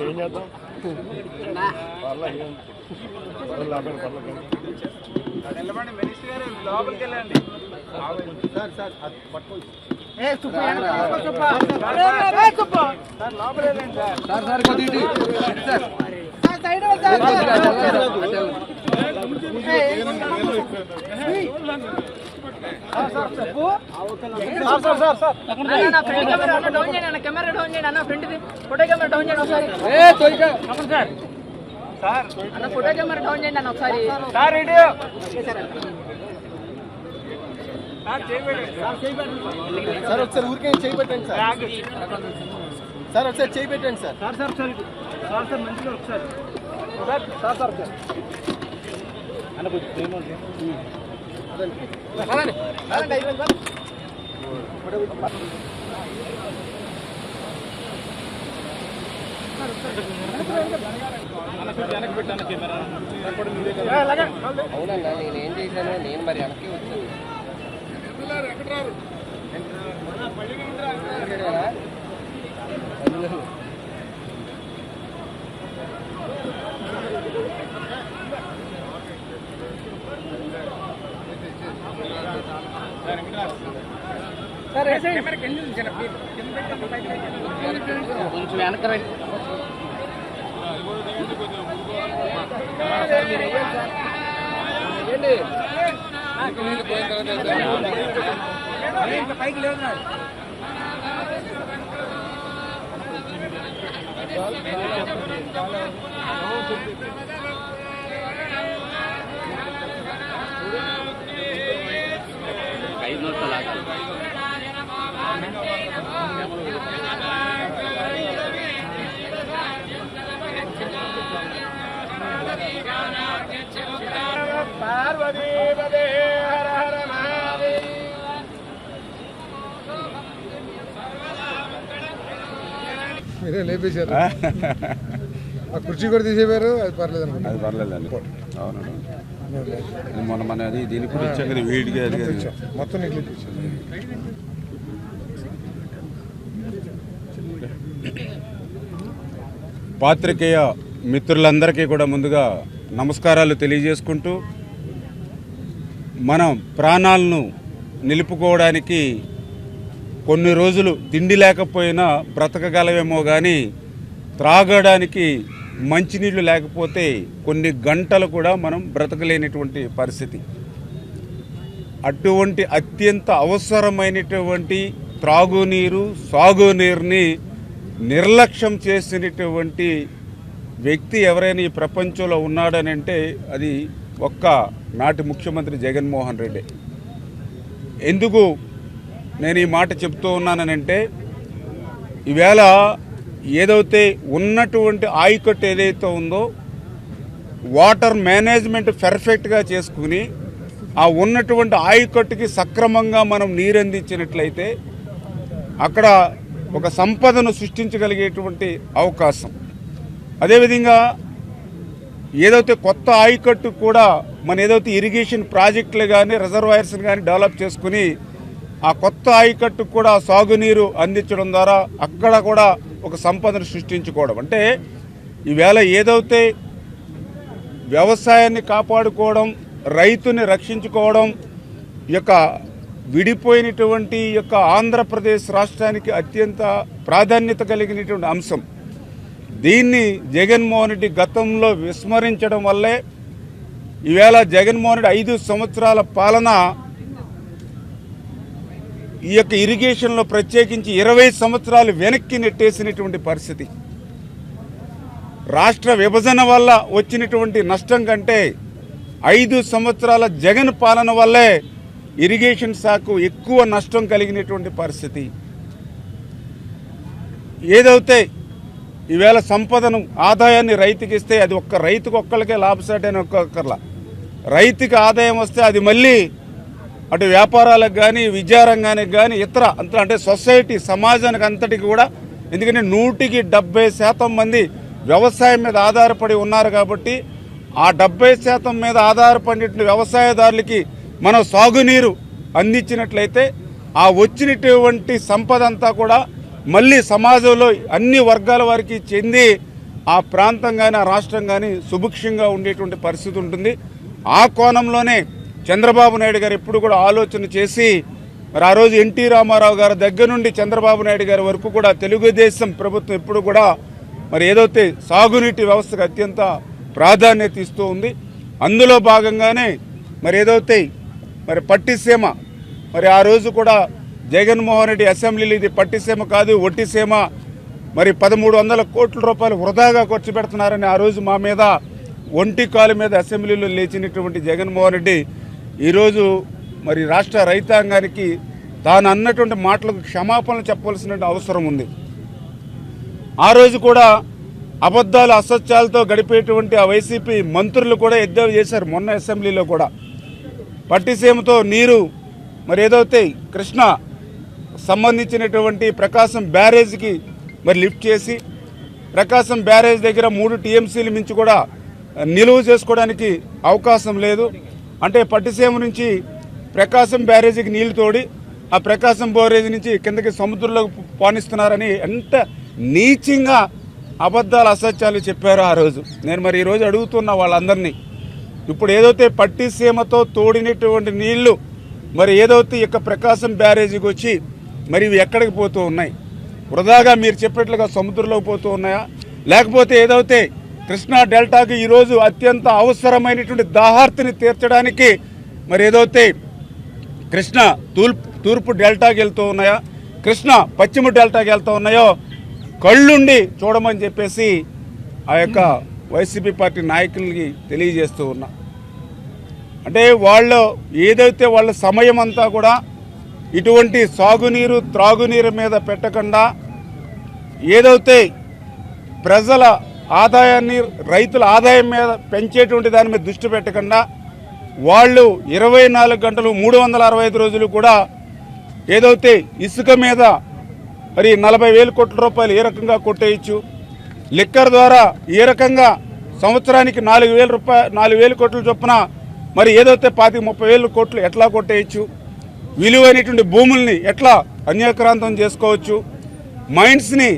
ఏం చేద్దాం వెళ్ళమండి మినిస్టర్ గారు లోపలికి వెళ్ళండి సార్ సార్ పట్టుకోండి సార్ సార్ సార్ సార్ ఇటు. సార్ కెమెరా డౌన్ చేయండి అన్న కెమెరా డౌన్ చేయండి ఫోటో కెమెరా డౌన్ చేయండి ఒకసారి సార్ అన్న ఫోటో కెమెరా డౌన్ చేయండి అన్న ఒకసారి సార్ ఇటు సార్ సార్ ఒకసారి ఊరికే చేయి పెట్టండి సార్ సార్ ఒకసారి చేయి పెట్టండి sir sir sir sir sir మంచిగా ఒకసారి సార్ సార్ సార్ సార్ అన్న కొంచెం కెమెరా. అవునన్నా నేను ఏం చేశాను నేను మరి వెనక్కి వచ్చాను. కొంచెం వెనక పైకి లేదు ఐదు పార్వతీ పదే హర హర మహాదేవ్ మీరే లేపేశారు. ఆ. కుర్చీ కూడా తీసేవారు? అది పర్లేదు అనుకుంటా. అది పర్లేదండి. అవును. ఇది మొన్న మన అది దీనికి కూడా ఇచ్చాం కదా వీడికి. మొత్తం నీకు పాత్రికేయ మిత్రులందరికీ కూడా ముందుగా నమస్కారాలు తెలియజేసుకుంటూ మనం ప్రాణాలను నిలుపుకోవడానికి కొన్ని రోజులు తిండి లేకపోయినా బ్రతకగలవేమో కానీ త్రాగడానికి మంచినీళ్ళు లేకపోతే కొన్ని గంటలు కూడా మనం బ్రతకలేనటువంటి పరిస్థితి. అటువంటి అత్యంత అవసరమైనటువంటి త్రాగునీరు సాగునీరుని నిర్లక్ష్యం చేసినటువంటి వ్యక్తి ఎవరైనా ఈ ప్రపంచంలో ఉన్నాడని అంటే అది ఒక్క నాటి ముఖ్యమంత్రి జగన్మోహన్ రెడ్డి. ఎందుకు నేను ఈ మాట చెప్తూ ఉన్నానంటే ఈవేళ ఏదైతే ఉన్నటువంటి ఆయకట్టు ఏదైతే ఉందో వాటర్ మేనేజ్మెంట్ పెర్ఫెక్ట్గా చేసుకుని ఆ ఉన్నటువంటి ఆయకట్టుకి సక్రమంగా మనం నీరందించినట్లయితే అక్కడ ఒక సంపదను సృష్టించగలిగేటువంటి అవకాశం. అదేవిధంగా ఏదైతే కొత్త ఆయకట్టు కూడా మన ఏదైతే ఇరిగేషన్ ప్రాజెక్టులు కానీ రిజర్వాయర్స్ కానీ డెవలప్ చేసుకుని ఆ కొత్త ఆయకట్టు కూడా సాగునీరు అందించడం ద్వారా అక్కడ కూడా ఒక సంపదను సృష్టించుకోవడం. అంటే ఈవేళ ఏదైతే వ్యవసాయాన్ని కాపాడుకోవడం రైతుని రక్షించుకోవడం ఈ యొక్క విడిపోయినటువంటి ఈ యొక్క ఆంధ్రప్రదేశ్ రాష్ట్రానికి అత్యంత ప్రాధాన్యత కలిగినటువంటి అంశం. దీన్ని జగన్మోహన్ రెడ్డి గతంలో విస్మరించడం వల్లే ఈవేళ జగన్మోహన్ రెడ్డి ఐదు సంవత్సరాల పాలన ఈ యొక్క ఇరిగేషన్లో ప్రత్యేకించి ఇరవై సంవత్సరాలు వెనక్కి నెట్టేసినటువంటి పరిస్థితి. రాష్ట్ర విభజన వల్ల వచ్చినటువంటి నష్టం కంటే ఐదు సంవత్సరాల జగన్ పాలన వల్లే ఇరిగేషన్ శాఖకు ఎక్కువ నష్టం కలిగినటువంటి పరిస్థితి. ఏదైతే ఈవేళ సంపదను ఆదాయాన్ని రైతుకి ఇస్తే అది ఒక్క రైతుకు ఒక్కరికే లాభసాటని ఒక్కొక్కర్లా రైతుకి ఆదాయం వస్తే అది మళ్ళీ అటు వ్యాపారాలకు కానీ విద్యారంగానికి కానీ ఇతర అంత అంటే సొసైటీ సమాజానికి అంతటికి కూడా ఎందుకంటే నూటికి డెబ్బై శాతం మంది వ్యవసాయం మీద ఆధారపడి ఉన్నారు కాబట్టి ఆ డెబ్బై శాతం మీద ఆధారపడిన వ్యవసాయదారులకి మనం సాగునీరు అందించినట్లయితే ఆ వచ్చినటువంటి సంపద అంతా కూడా మళ్ళీ సమాజంలో అన్ని వర్గాల వారికి చెంది ఆ ప్రాంతం కానీ ఆ రాష్ట్రం కానీ సుభిక్షంగా ఉండేటువంటి పరిస్థితి ఉంటుంది. ఆ కోణంలోనే చంద్రబాబు నాయుడు గారు ఎప్పుడు కూడా ఆలోచన చేసి మరి ఆ రోజు ఎన్టీ రామారావు గారి దగ్గర నుండి చంద్రబాబు నాయుడు గారి వరకు కూడా తెలుగుదేశం ప్రభుత్వం ఎప్పుడు కూడా మరి ఏదైతే సాగునీటి వ్యవస్థకు అత్యంత ప్రాధాన్యత ఇస్తూ ఉంది అందులో భాగంగానే మరి ఏదైతే మరి పట్టిసీమ. మరి ఆ రోజు కూడా జగన్మోహన్ రెడ్డి అసెంబ్లీలో ఇది పట్టిసీమ కాదు ఒట్టిసీమ. మరి పదమూడు వందల కోట్ల రూపాయలు వృధాగా ఖర్చు పెడుతున్నారని ఆ రోజు మా మీద ఒంటి కాలు మీద అసెంబ్లీలో లేచినటువంటి జగన్మోహన్ రెడ్డి ఈరోజు మరి రాష్ట్ర రైతాంగానికి తాను అన్నటువంటి మాటలకు క్షమాపణలు చెప్పవలసిన అవసరం ఉంది. ఆ రోజు కూడా అబద్ధాలు అసత్యాలతో గడిపేటువంటి ఆ వైసీపీ మంత్రులు కూడా ఎద్దేవి చేశారు మొన్న అసెంబ్లీలో కూడా. పట్టిసీమతో నీరు మరి ఏదైతే కృష్ణ సంబంధించినటువంటి ప్రకాశం బ్యారేజ్కి మరి లిఫ్ట్ చేసి ప్రకాశం బ్యారేజ్ దగ్గర మూడు టీఎంసీలు మించి కూడా నిలువ చేసుకోవడానికి అవకాశం లేదు. అంటే పట్టిసీమ నుంచి ప్రకాశం బ్యారేజీకి నీళ్ళు తోడి ఆ ప్రకాశం బ్యారేజ్ నుంచి కిందకి సముద్రంలోకి పానిస్తున్నారని ఎంత నీచంగా అబద్ధాలు అసత్యాలు చెప్పారు ఆ రోజు. నేను మరి ఈరోజు అడుగుతున్న వాళ్ళందరినీ ఇప్పుడు ఏదైతే పట్టిసీమతో తోడినటువంటి నీళ్ళు మరి ఏదైతే ఇక ప్రకాశం బ్యారేజీకి వచ్చి మరి ఇవి ఎక్కడికి పోతూ ఉన్నాయి? వృధాగా మీరు చెప్పినట్లుగా సముద్రంలోకి పోతూ ఉన్నాయా? లేకపోతే ఏదైతే కృష్ణా డెల్టాకి ఈరోజు అత్యంత అవసరమైనటువంటి దాహార్తిని తీర్చడానికి మరి ఏదైతే కృష్ణ తూర్పు తూర్పు డెల్టాకి వెళ్తూ ఉన్నాయా? కృష్ణ పశ్చిమ డెల్టాకి వెళ్తూ ఉన్నాయో? కళ్ళుండి చూడమని చెప్పేసి ఆ యొక్క వైసీపీ పార్టీ నాయకులకి తెలియజేస్తూ ఉన్నా. అంటే వాళ్ళు ఏదైతే వాళ్ళ సమయం అంతా కూడా ఇటువంటి సాగునీరు త్రాగునీరు మీద పెట్టకుండా ఏదైతే ప్రజల ఆదాయాన్ని రైతుల ఆదాయం మీద పెంచేటువంటి దాని మీద దృష్టి పెట్టకుండా వాళ్ళు ఇరవై నాలుగు గంటలు మూడు వందల అరవై ఐదు రోజులు కూడా ఏదైతే ఇసుక మీద మరి నలభై వేల కోట్ల రూపాయలు ఏ రకంగా కొట్టేయచ్చు లిక్కర్ ద్వారా ఏ రకంగా సంవత్సరానికి నాలుగు వేల రూపాయలు నాలుగు వేల కోట్ల చొప్పున మరి ఏదైతే పాతిక ముప్పై వేల కోట్లు ఎట్లా కొట్టేయచ్చు? విలువైనటువంటి భూముల్ని ఎట్లా అన్యాక్రాంతం చేసుకోవచ్చు? మైండ్స్ని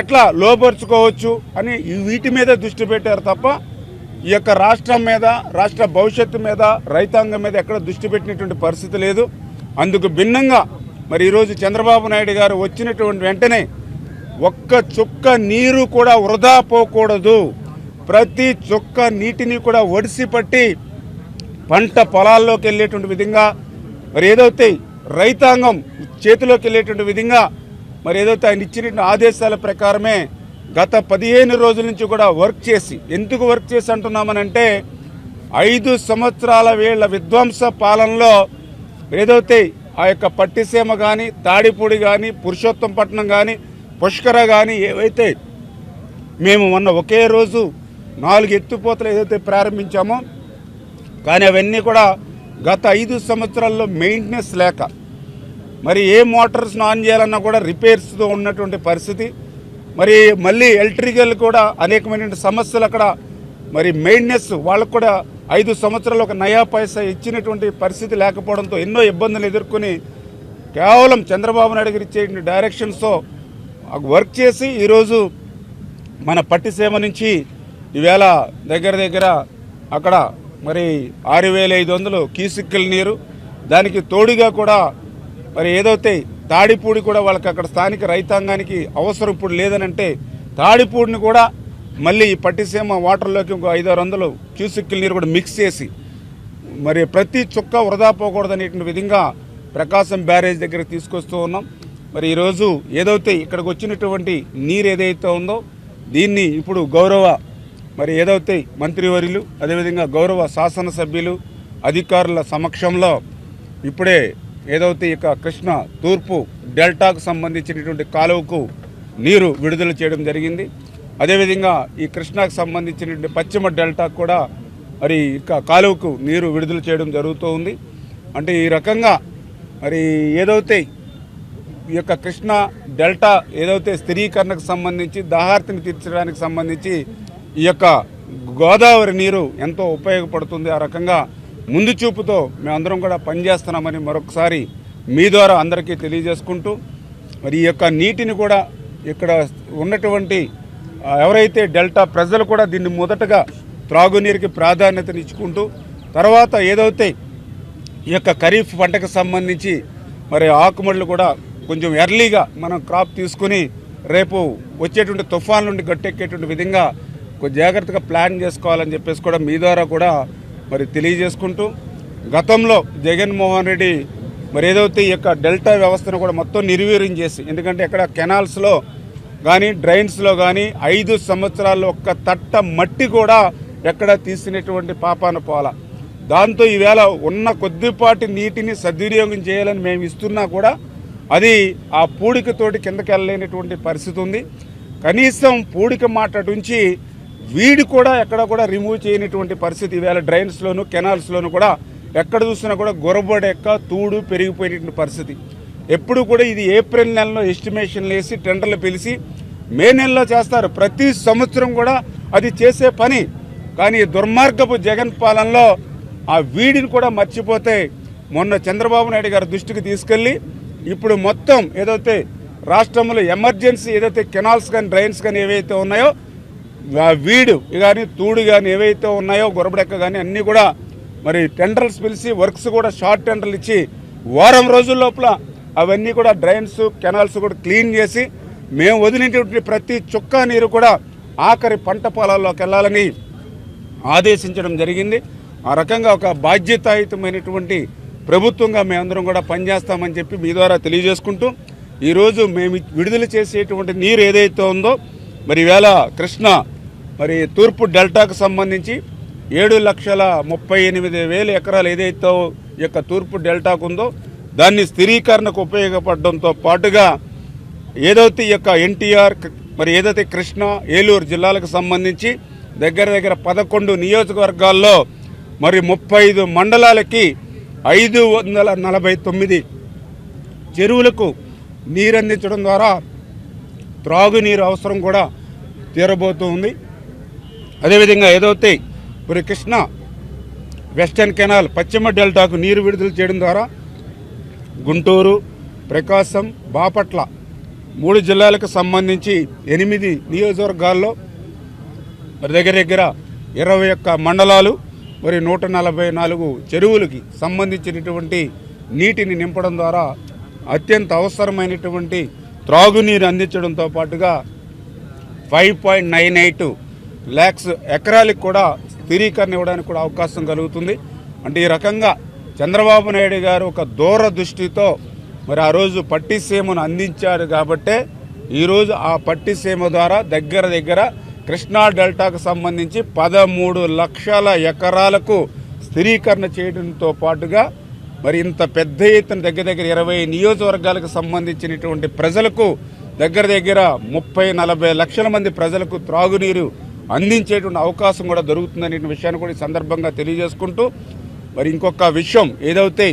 ఎట్లా లోపరుచుకోవచ్చు అని వీటి మీద దృష్టి పెట్టారు తప్ప ఈ యొక్క రాష్ట్రం మీద రాష్ట్ర భవిష్యత్తు మీద రైతాంగం మీద ఎక్కడ దృష్టి పెట్టినటువంటి పరిస్థితి లేదు. అందుకు భిన్నంగా మరి ఈరోజు చంద్రబాబు నాయుడు గారు వచ్చినటువంటి వెంటనే ఒక్క చుక్క నీరు కూడా వృధా పోకూడదు. ప్రతి చుక్క నీటిని కూడా ఒడిసి పట్టి పంట పొలాల్లోకి వెళ్ళేటువంటి విధంగా మరి ఏదైతే రైతాంగం చేతిలోకి వెళ్ళేటువంటి విధంగా మరి ఏదైతే ఆయన ఇచ్చిన ఆదేశాల ప్రకారమే గత పదిహేను రోజుల నుంచి కూడా వర్క్ చేసి ఎందుకు వర్క్ చేసి అంటున్నామనంటే ఐదు సంవత్సరాల వీళ్ళ విధ్వంస పాలనలో ఏదైతే ఆ యొక్క పట్టిసీమ కానీ తాడిపూడి కానీ పురుషోత్తంపట్నం కానీ పుష్కర కానీ ఏవైతే మేము మొన్న ఒకే రోజు నాలుగు ఎత్తుపోతలు ఏదైతే ప్రారంభించామో కానీ అవన్నీ కూడా గత ఐదు సంవత్సరాల్లో మెయింటెనెన్స్ లేక మరి ఏ మోటార్స్ ఆన్ చేయాలన్నా కూడా రిపేర్స్తో ఉన్నటువంటి పరిస్థితి. మరి మళ్ళీ ఎలక్ట్రికల్ కూడా అనేకమైన సమస్యలు అక్కడ మరి మెయింటెనెన్స్ వాళ్ళకు కూడా ఐదు సంవత్సరాలు ఒక నయా పైసా ఇచ్చినటువంటి పరిస్థితి లేకపోవడంతో ఎన్నో ఇబ్బందులు ఎదుర్కొని కేవలం చంద్రబాబు నాయుడు గారు ఇచ్చే డైరెక్షన్స్తో వర్క్ చేసి ఈరోజు మన పట్టిసీమ నుంచి ఈవేళ దగ్గర దగ్గర అక్కడ మరి ఆరు వేల ఐదు వందలు కీసిక్కల నీరు. దానికి తోడుగా కూడా మరి ఏదైతే తాడిపూడి కూడా వాళ్ళకి అక్కడ స్థానిక రైతాంగానికి అవసరం ఇప్పుడు లేదనంటే తాడిపూడిని కూడా మళ్ళీ ఈ పట్టిసీమ వాటర్లోకి ఇంకో ఐదారు వందలు క్యూసిక్కుల నీరు కూడా మిక్స్ చేసి మరి ప్రతి చుక్క వృధా పోకూడదనేటువంటి విధంగా ప్రకాశం బ్యారేజ్ దగ్గర తీసుకొస్తూ ఉన్నాం. మరి ఈరోజు ఏదైతే ఇక్కడికి వచ్చినటువంటి నీరు ఏదైతే ఉందో దీన్ని ఇప్పుడు గౌరవ మరి ఏదైతే మంత్రివర్యులు అదేవిధంగా గౌరవ శాసనసభ్యులు అధికారుల సమక్షంలో ఇప్పుడే ఏదైతే ఇక కృష్ణ తూర్పు డెల్టాకు సంబంధించినటువంటి కాలువకు నీరు విడుదల చేయడం జరిగింది. అదేవిధంగా ఈ కృష్ణాకు సంబంధించినటువంటి పశ్చిమ డెల్టాకు కూడా మరి ఇక కాలువకు నీరు విడుదల చేయడం జరుగుతూ ఉంది. అంటే ఈ రకంగా మరి ఏదైతే ఈ యొక్క కృష్ణ డెల్టా ఏదైతే స్థిరీకరణకు సంబంధించి దాహార్తిని తీర్చడానికి సంబంధించి ఈ యొక్క గోదావరి నీరు ఎంతో ఉపయోగపడుతుంది. ఆ రకంగా ముందు చూపుతో మేమందరం కూడా పనిచేస్తున్నామని మరొకసారి మీ ద్వారా అందరికీ తెలియజేసుకుంటూ మరి ఈ యొక్క నీటిని కూడా ఇక్కడ ఉన్నటువంటి ఎవరైతే డెల్టా ప్రజలు కూడా దీన్ని మొదటగా త్రాగునీరుకి ప్రాధాన్యతనిచ్చుకుంటూ తర్వాత ఏదైతే ఈ యొక్క ఖరీఫ్ పంటకు సంబంధించి మరి ఆకుమడులు కూడా కొంచెం ఎర్లీగా మనం క్రాప్ తీసుకుని రేపు వచ్చేటువంటి తుఫాన్ నుండి గట్టెక్కేటువంటి విధంగా జాగ్రత్తగా ప్లాన్ చేసుకోవాలని చెప్పేసి కూడా మీ ద్వారా కూడా మరి తెలియజేసుకుంటూ గతంలో జగన్మోహన్ రెడ్డి మరి ఏదైతే ఈ యొక్క డెల్టా వ్యవస్థను కూడా మొత్తం నిర్వీర్యం చేసి ఎందుకంటే ఇక్కడ కెనాల్స్లో కానీ డ్రైన్స్లో కానీ ఐదు సంవత్సరాల్లో ఒక్క తట్ట మట్టి కూడా ఎక్కడ తీసినటువంటి పాపాన పోల దాంతో ఈవేళ ఉన్న కొద్దిపాటి నీటిని సద్వినియోగం చేయాలని మేము ఇస్తున్నా కూడా అది ఆ పూడికతోటి కిందకి వెళ్ళలేనటువంటి పరిస్థితి ఉంది. కనీసం పూడిక మాట నుంచి వీడి కూడా ఎక్కడ కూడా రిమూవ్ చేయనటువంటి పరిస్థితి ఈవేళ డ్రైన్స్లోను కెనాల్స్లోను కూడా ఎక్కడ చూసినా కూడా గొరబడెక్క తూడు పెరిగిపోయినటువంటి పరిస్థితి. ఎప్పుడు కూడా ఇది ఏప్రిల్ నెలలో ఎస్టిమేషన్లు వేసి టెండర్లు పిలిచి మే నెలలో చేస్తారు. ప్రతి సంవత్సరం కూడా అది చేసే పని. కానీ దుర్మార్గపు జగన్ పాలనలో ఆ వీడిని కూడా మర్చిపోతే మొన్న చంద్రబాబు నాయుడు గారి దృష్టికి తీసుకెళ్ళి ఇప్పుడు మొత్తం ఏదైతే రాష్ట్రంలో ఎమర్జెన్సీ ఏదైతే కెనాల్స్ కానీ డ్రైన్స్ కానీ ఏవైతే ఉన్నాయో వీడు కానీ తూడు కానీ ఏవైతే ఉన్నాయో గొరబడెక్క కానీ అన్నీ కూడా మరి టెండర్స్ పిలిచి వర్క్స్ కూడా షార్ట్ టెండర్లు ఇచ్చి వారం రోజుల లోపల అవన్నీ కూడా డ్రైన్స్ కెనాల్స్ కూడా క్లీన్ చేసి మేము వదిలినటువంటి ప్రతి చుక్క నీరు కూడా ఆఖరి పంట పొలాల్లోకి వెళ్ళాలని ఆదేశించడం జరిగింది. ఆ రకంగా ఒక బాధ్యతాయుతమైనటువంటి ప్రభుత్వంగా మేమందరం కూడా పనిచేస్తామని చెప్పి మీ ద్వారా తెలియజేసుకుంటూ ఈరోజు మేము విడుదల చేసేటువంటి నీరు ఏదైతే ఉందో మరి వేళ కృష్ణ మరి తూర్పు డెల్టాకు సంబంధించి ఏడు లక్షల ముప్పై ఎనిమిది వేల ఎకరాలు ఏదైతే యొక్క తూర్పు డెల్టాకు ఉందో దాన్ని స్థిరీకరణకు ఉపయోగపడడంతో పాటుగా ఏదైతే యొక్క ఎన్టీఆర్ మరి ఏదైతే కృష్ణా ఏలూరు జిల్లాలకు సంబంధించి దగ్గర దగ్గర పదకొండు నియోజకవర్గాల్లో మరి ముప్పై ఐదు మండలాలకి ఐదు వందల నలభై తొమ్మిది చెరువులకు నీరు అందించడం ద్వారా త్రాగునీరు అవసరం కూడా తీరబోతుంది అదేవిధంగా ఏదైతే ఇప్పుడు కృష్ణ వెస్టర్న్ కెనాల్ పశ్చిమ డెల్టాకు నీరు విడుదల చేయడం ద్వారా గుంటూరు ప్రకాశం బాపట్ల మూడు జిల్లాలకు సంబంధించి ఎనిమిది నియోజకవర్గాల్లో మరి దగ్గర దగ్గర ఇరవై ఒక్క మండలాలు మరి నూట నలభై నాలుగు చెరువులకి సంబంధించినటువంటి నీటిని నింపడం ద్వారా అత్యంత అవసరమైనటువంటి త్రాగునీరు అందించడంతో పాటుగా five point nine eight lakhs ఎకరాలకు కూడా స్థిరీకరణ ఇవ్వడానికి కూడా అవకాశం కలుగుతుంది. అంటే ఈ రకంగా చంద్రబాబు నాయుడు గారు ఒక దూరదృష్టితో మరి ఆ రోజు పట్టిసీమను అందించారు కాబట్టే ఈరోజు ఆ పట్టిసీమ ద్వారా దగ్గర దగ్గర కృష్ణా డెల్టాకు సంబంధించి పదమూడు లక్షల ఎకరాలకు స్థిరీకరణ చేయడంతో పాటుగా మరి ఇంత పెద్ద ఎత్తున దగ్గర దగ్గర ఇరవై నియోజకవర్గాలకు సంబంధించినటువంటి ప్రజలకు దగ్గర దగ్గర ముప్పై నలభై లక్షల మంది ప్రజలకు త్రాగునీరు అందించేటువంటి అవకాశం కూడా దొరుకుతుందనే విషయాన్ని కూడా ఈ సందర్భంగా తెలియజేసుకుంటూ మరి ఇంకొక విషయం ఏదైతే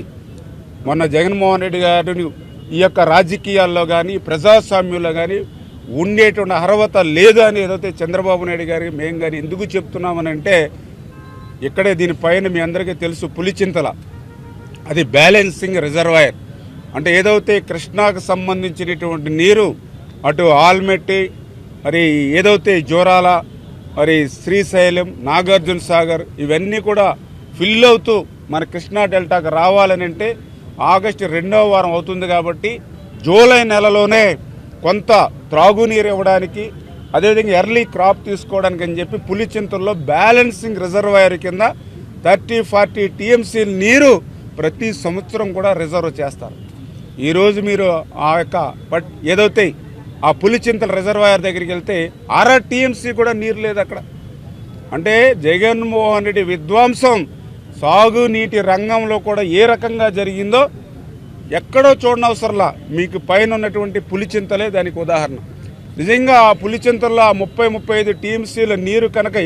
మొన్న జగన్మోహన్ రెడ్డి గారిని ఈ యొక్క రాజకీయాల్లో కానీ ప్రజాస్వామ్యంలో కానీ ఉండేటువంటి అర్హత లేదు అని ఏదైతే చంద్రబాబు నాయుడు గారికి మేము కానీ ఎందుకు చెప్తున్నామనంటే ఇక్కడే దీనిపైన మీ అందరికీ తెలుసు పులిచింతల అది బ్యాలెన్సింగ్ రిజర్వాయర్. అంటే ఏదైతే కృష్ణాకు సంబంధించినటువంటి నీరు అటు ఆల్మెట్టి మరి ఏదైతే జోరాల మరి శ్రీశైలం నాగార్జున సాగర్ ఇవన్నీ కూడా ఫిల్ అవుతూ మన కృష్ణా డెల్టాకు రావాలని అంటే ఆగస్టు రెండవ వారం అవుతుంది కాబట్టి జూలై నెలలోనే కొంత త్రాగునీరు ఇవ్వడానికి అదేవిధంగా ఎర్లీ క్రాప్ తీసుకోవడానికి అని చెప్పి పులిచింతల్లో బ్యాలెన్సింగ్ రిజర్వాయర్ కింద థర్టీ ఫార్టీ టీఎంసీ నీరు ప్రతి సంవత్సరం కూడా రిజర్వ్ చేస్తారు. ఈరోజు మీరు ఆ యొక్క బట్ ఏదైతే ఆ పులిచింతల రిజర్వాయర్ దగ్గరికి వెళ్తే అర టీఎంసీ కూడా నీరు లేదు అక్కడ. అంటే జగన్మోహన్ రెడ్డి విధ్వంసం సాగునీటి రంగంలో కూడా ఏ రకంగా జరిగిందో ఎక్కడో చూడనవసరంలా మీకు పైన ఉన్నటువంటి పులిచింతలే దానికి ఉదాహరణ. నిజంగా ఆ పులిచింతల్లో ఆ ముప్పై ముప్పై ఐదు టీఎంసీల నీరు కనుక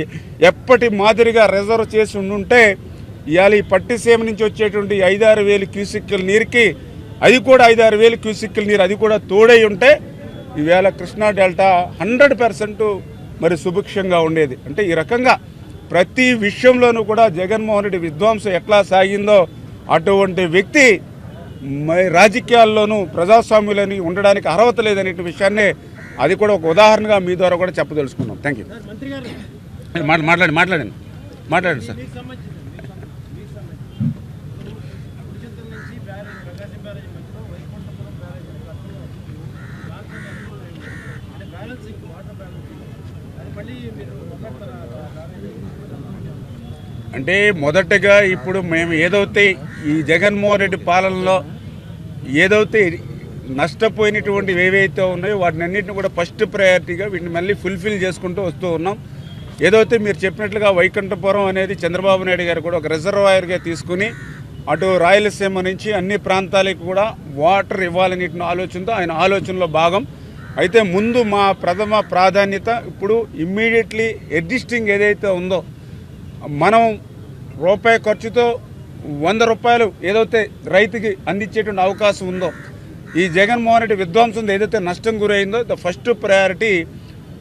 ఎప్పటి మాదిరిగా రిజర్వ్ చేసి ఉండుంటే ఇవాళ ఈ పట్టిసీమ నుంచి వచ్చేటువంటి ఐదారు వేలు క్యూసిక్కుల నీరుకి అది కూడా ఐదారు వేలు క్యూసిక్కుల నీరు అది కూడా తోడై ఉంటే ఈవేళ కృష్ణా డెల్టా హండ్రెడ్ పర్సెంట్ మరి సుభిక్షంగా ఉండేది. అంటే ఈ రకంగా ప్రతి విషయంలోనూ కూడా జగన్మోహన్ రెడ్డి విధ్వంసం ఎట్లా సాగిందో అటువంటి వ్యక్తి మరి రాజకీయాల్లోనూ ప్రజాస్వామ్యులని ఉండడానికి అర్హత లేదనే విషయాన్నే అది కూడా ఒక ఉదాహరణగా మీ ద్వారా కూడా చెప్పదలుచుకున్నాం. థ్యాంక్ యూ మాట్లాడండి మాట్లాడండి. మాట్లాడండి సార్ మీకు సంబంధించి మీకు సంబంధించి పులిచింతల నుంచి బ్యారేజ్ ప్రకాశం బ్యారేజ్ మధ్యలో వైకుంఠపురం బ్యారేజ్ అనే పక్కన అంటే బ్యాలెన్సింగ్ వాటర్ బ్యాలెన్సింగ్ అది మళ్ళీ మీరు వదిలేస్తారా అంటే మొదటగా ఇప్పుడు మేము ఏదైతే ఈ జగన్మోహన్ రెడ్డి పాలనలో ఏదైతే నష్టపోయినటువంటి ఏవైతే ఉన్నాయో వాటిని అన్నింటిని కూడా ఫస్ట్ ప్రయారిటీగా వీటిని మళ్ళీ ఫుల్ఫిల్ చేసుకుంటూ వస్తూ ఉన్నాం. ఏదైతే మీరు చెప్పినట్లుగా వైకుంఠపురం అనేది చంద్రబాబు నాయుడు గారు కూడా ఒక రిజర్వాయర్గా తీసుకుని అటు రాయలసీమ నుంచి అన్ని ప్రాంతాలకు కూడా వాటర్ ఇవ్వాలనే ఆలోచనతో ఆయన ఆలోచనలో భాగం. అయితే ముందు మా ప్రథమ ప్రాధాన్యత ఇప్పుడు ఇమ్మీడియట్లీ ఎగ్జిస్టింగ్ ఏదైతే ఉందో మనం రూపాయి ఖర్చుతో వంద రూపాయలు ఏదైతే రైతుకి అందించేటువంటి అవకాశం ఉందో ఈ జగన్మోహన్ రెడ్డి విధ్వంసం ఏదైతే నష్టం గురైందో ద ఫస్ట్ ప్రయారిటీ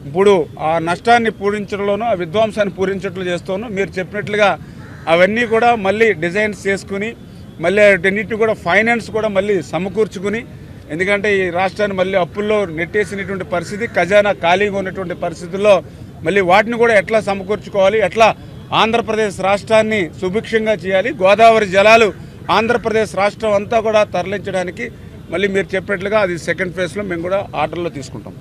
ఇప్పుడు ఆ నష్టాన్ని పూరించడంలోనూ ఆ విధ్వంసాన్ని పూరించట్లు చేస్తాను మీరు చెప్పినట్లుగా అవన్నీ కూడా మళ్ళీ డిజైన్స్ చేసుకుని మళ్ళీ వాటన్నిటిని కూడా ఫైనాన్స్ కూడా మళ్ళీ సమకూర్చుకుని ఎందుకంటే ఈ రాష్ట్రాన్ని మళ్ళీ అప్పుల్లో నెట్టేసినటువంటి పరిస్థితి ఖజానా ఖాళీగా ఉన్నటువంటి పరిస్థితుల్లో మళ్ళీ వాటిని కూడా ఎట్లా సమకూర్చుకోవాలి ఎట్లా ఆంధ్రప్రదేశ్ రాష్ట్రాన్ని సుభిక్షంగా చేయాలి. గోదావరి జలాలు ఆంధ్రప్రదేశ్ రాష్ట్రం అంతా కూడా తరలించడానికి మళ్ళీ మీరు చెప్పినట్లుగా అది సెకండ్ ఫేజ్లో మేము కూడా ఆర్డర్లో తీసుకుంటాం.